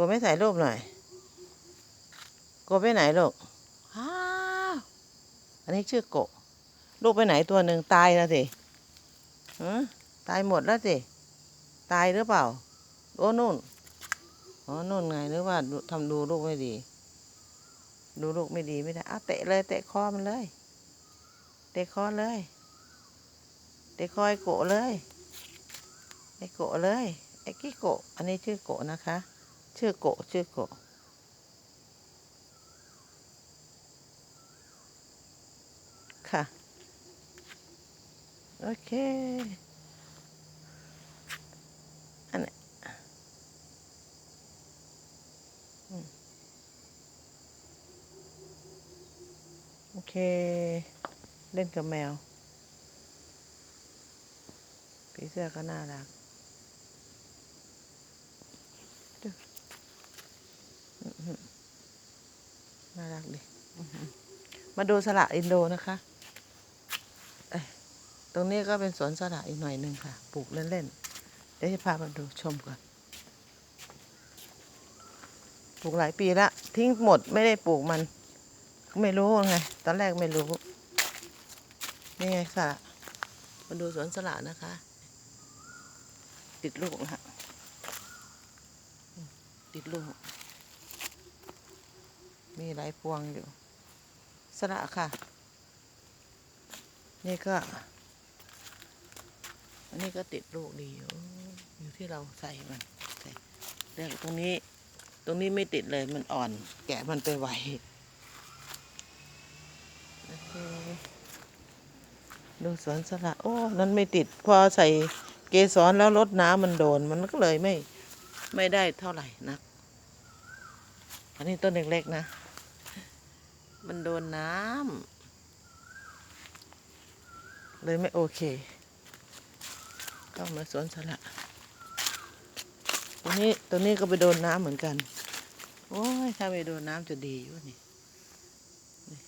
กูไม่ถ่ายรูปหน่อยกูไปไหนลูกอ้าวอันนี้ชื่อโกะลูกไปไหนตัวหนึ่งตายแล้วสิฮะตายหมดแล้วสิ ตายหรือเปล่า โอ้นู่น อ๋อ นู่นไง หรือว่าดูทำดูลูกไม่ดี ดูลูกไม่ดีไม่ได้อะเตะเลย เตะคอมันเลย เตะคอเลย เตะคอยโกะเลย ไอ้โกะเลย ไอ้กี้โกะ อันนี้ชื่อโกะนะคะ ชื่อโกะชื่อโกะค่ะ โอเค อันนอืมโอเค เล่นกับแมวผีเสื้อก็น่ารักดูอื้อหือ น่ารักดิอื้อหือมาดูสละอินโดนะคะเอ้ยตรงนี้ก็เป็นสวนสละอีกหน่อยหนึ่งค่ะ ปลูกเล่นๆ เดี๋ยวจะพามาดูชมก่อน ปลูกหลายปีละ ทิ้งหมดไม่ได้ปลูกมัน ไม่รู้ไง ตอนแรกไม่รู้ นี่ไงสละมาดูสวนสละนะคะ ติดลูกนะฮะติดลูก มีหลาย พวงอยู่สละค่ะ นี่ก็ อันนี้ก็ติดลูกดีอยู่อยู่ที่เราใส่มันใส่แต่ตรงนี้ ตรงนี้ไม่ติดเลยมันอ่อน แกะมันไปไวดูสวนสละโอ้ นั้นไม่ติด พอใส่เกสรแล้วรดน้ำมันโดน มันก็เลยไม่ ไม่ได้เท่าไหร่นัก อันนี้ต้นเล็กๆนะ มันโดนน้ำเลยไม่โอเค ต้องมาสวนสละตรงนี้ตรงนี้ก็ไปโดนน้ำเหมือนกัน โอ้ย ถ้าไม่โดนน้ำจะดีอยู่นี่นี่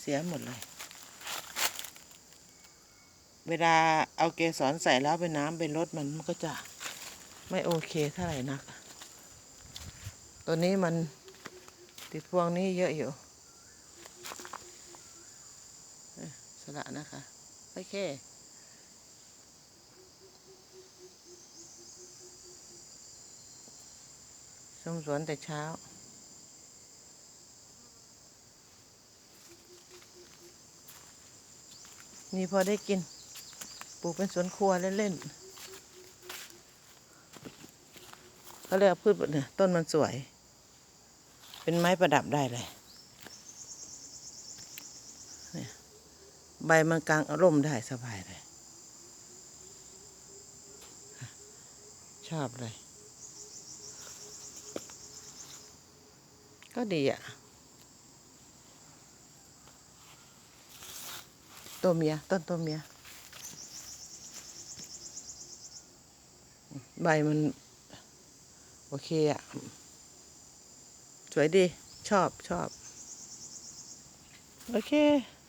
เสียหมดเลย เวลาเอาเกสรใส่แล้วไปน้ำไปรดมันมันก็จะไม่โอเคเท่าไหร่นัก ตัวนี้มัน ติดพวงนี้เยอะอยู่สละนะคะ โอเคชมสวนแต่เช้านี่พอได้กิน ปลูกเป็นสวนครัวเล่นๆเขาเรียกพืชเนี่ยต้นมันสวย เป็นไม้ประดับได้เลยใบมันกลางอารมณ์ได้สบายเลย ชอบเลย ก็ดีอะ ตัวเมีย ต้นตัวเมีย ใบมัน โอเคอะ สวยดี ชอบชอบ โอเค